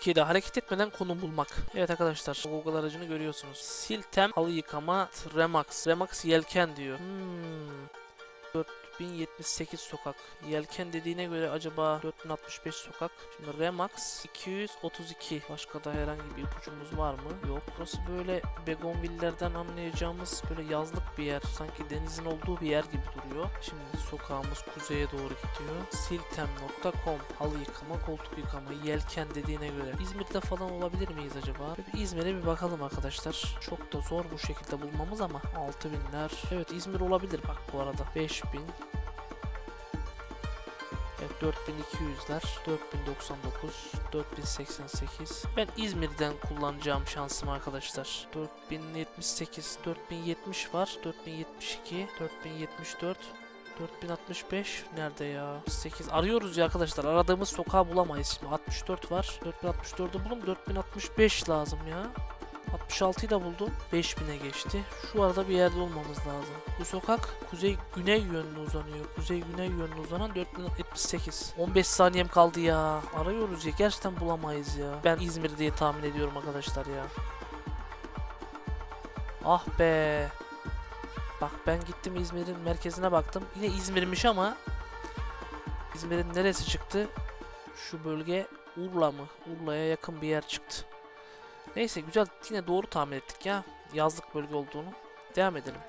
Türkiye'de hareket etmeden konum bulmak. Evet arkadaşlar Google aracını görüyorsunuz. Siltem halı yıkama Remax. Remax yelken diyor. Hmm. 4078 sokak. Yelken dediğine göre acaba 4065 sokak. Şimdi Remax 232. Başka da herhangi bir ipucumuz var mı? Yok. Burası böyle Begonvillerden anlayacağımız böyle yazlık bir yer. Sanki denizin olduğu bir yer gibi duruyor. Şimdi sokağımız kuzeye doğru gidiyor. Siltem.com Halı yıkama, koltuk yıkama, yelken dediğine göre. İzmir'de falan olabilir miyiz acaba? İzmir'e bir bakalım arkadaşlar. Çok da zor bu şekilde bulmamız ama 6000'ler. Evet İzmir olabilir bak bu arada. 5000 Evet 4200'ler, 4099, 4088. Ben İzmir'den kullanacağım şansım arkadaşlar. 4078, 4070 var, 4072, 4074, 4065 nerede ya? 8 arıyoruz ya arkadaşlar. Aradığımız sokağı bulamayız şimdi. 64 var. 4064'ü bulun. 4065 lazım ya. 66'yı da buldum. 5000'e geçti. Şu arada bir yerde olmamız lazım. Bu sokak kuzey güney yönlü uzanıyor. Kuzey güney yönlü uzanan 4078. 15 saniyem kaldı ya. Arıyoruz ya. Gerçekten bulamayız ya. Ben İzmir diye tahmin ediyorum arkadaşlar ya. Ah be. Bak ben gittim İzmir'in merkezine baktım. Yine İzmir'miş ama İzmir'in neresi çıktı? Şu bölge Urla mı? Urla'ya yakın bir yer çıktı. Neyse güzel yine doğru tahmin ettik ya. Yazlık bölge olduğunu. Devam edelim.